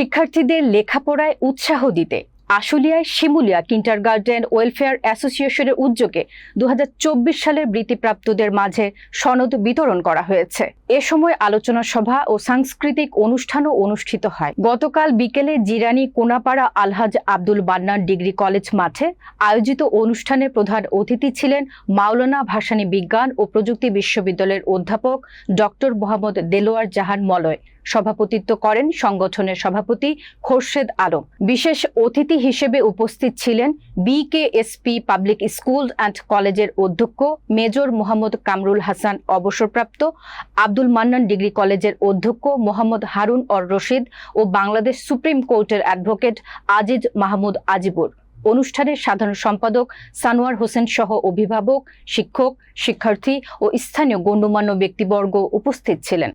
শিক্ষার্থীদের লেখাপড়ায় উৎসাহ দিতে আশুলিয়ায় শিমুলিয়া কিন্টারগার্টেন ওয়েলফেয়ার অ্যাসোসিয়েশনের উদ্যোগে দু সালের বৃত্তিপ্রাপ্তদের মাঝে সনদ বিতরণ করা হয়েছে। এ সময় আলোচনা সভা ও সাংস্কৃতিক অনুষ্ঠানও অনুষ্ঠিত হয়। গতকাল বিকেলে জিরানি কোনাপাড়া আলহাজ আব্দুল বান্নার ডিগ্রি কলেজ মাঠে আয়োজিত অনুষ্ঠানে প্রধান অতিথি ছিলেন মাওলানা ভাসানী বিজ্ঞান ও প্রযুক্তি বিশ্ববিদ্যালয়ের অধ্যাপক ডক্টর মোহাম্মদ দেলোয়ার জাহান মলয়। সভাপতিত্ব করেন সংগঠনের সভাপতি খোরশেদ আলম। বিশেষ অতিথি হিসেবে উপস্থিত ছিলেন বিকেএসপি পাবলিক স্কুল অ্যান্ড কলেজের অধ্যক্ষ মেজর মোহাম্মদ কামরুল হাসান অবসরপ্রাপ্ত, আব্দুল মান্নান ডিগ্রি কলেজের অধ্যক্ষ মোহাম্মদ হারুন অর রশিদ ও বাংলাদেশ সুপ্রিম কোর্টের অ্যাডভোকেট আজিজ মাহমুদ আজিবুর। অনুষ্ঠানের সাধারণ সম্পাদক সানোয়ার হোসেন সহ অভিভাবক, শিক্ষক, শিক্ষার্থী ও স্থানীয় গণ্যমান্য ব্যক্তিবর্গ উপস্থিত ছিলেন।